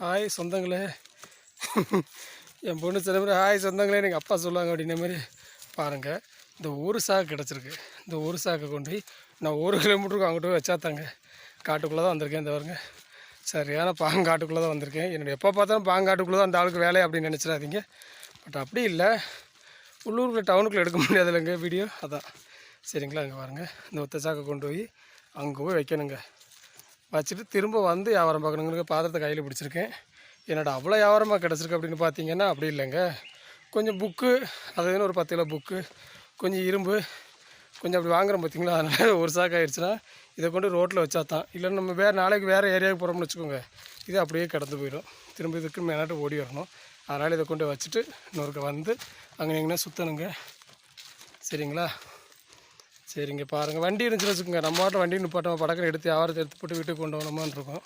Hi சொந்தங்களே. என் பொண்ணு சில பேர் ஹாய் சொந்தங்களே எங்கள் அப்பா சொல்லுவாங்க அப்படின்ன மாதிரி பாருங்கள் இந்த ஒரு சாக்கு கிடச்சிருக்கு. இந்த ஒரு சாக்கை கொண்டு போய் நான் ஒரு கிலோமீட்டருக்கு அங்கிட்ட போய் வச்சாத்தாங்க காட்டுக்குள்ளே தான் வந்திருக்கேன் இந்த வருங்க சரியான பாங்காட்டுக்குள்ளே தான் வந்திருக்கேன். என்னோடய எப்போ பார்த்தாலும் பாங்காட்டுக்குள்ளே தான் அந்த ஆளுக்கு வேலை அப்படின்னு நினச்சிடாதீங்க. பட் அப்படி இல்லை. உள்ளூரில் டவுனுக்குள்ளே எடுக்க முடியாது இல்லைங்க வீடியோ அதான். சரிங்களா அங்கே பாருங்கள் இந்த ஒத்த சாக்கை கொண்டு போய் அங்கே போய் வைக்கணுங்க. வச்சுட்டு திரும்ப வந்து வியாபாரம் பார்க்கணுங்க பாத்திரத்தை கையில் பிடிச்சிருக்கேன். என்னடா அவ்வளோ வியாபாரமாக கிடச்சிருக்கு அப்படின்னு பார்த்தீங்கன்னா அப்படி இல்லைங்க. கொஞ்சம் புக்கு அதுன்னு ஒரு பத்து கிலோ புக்கு கொஞ்சம் இரும்பு கொஞ்சம் அப்படி வாங்குறோம் பார்த்தீங்களா? அதனால் ஒரு சாக்கு ஆயிடுச்சுன்னா இதை கொண்டு ரோட்டில் வச்சா தான். இல்லைன்னா நம்ம வேறு நாளைக்கு வேறு ஏரியாவுக்கு போகிறோம்னு வச்சுக்கோங்க. இது அப்படியே கடந்து போயிடும். திரும்ப இதுக்கு மேலாட்டு ஓடி வரணும். அதனால் இதை கொண்டு வச்சுட்டு இன்னொருக்க வந்து அங்கே எங்கன்னா சுற்றணுங்க சரிங்களா? சரிங்க பாருங்கள் வண்டி இருந்துச்சுன்னு வச்சுக்கோங்க. நம்ம வாட்டில் வண்டி நிப்பாட்டோம் படக்கம் எடுத்து வியாபாரத்தை எடுத்து போட்டு வீட்டுக்கு கொண்டு வரணுமான்னு இருக்கோம்.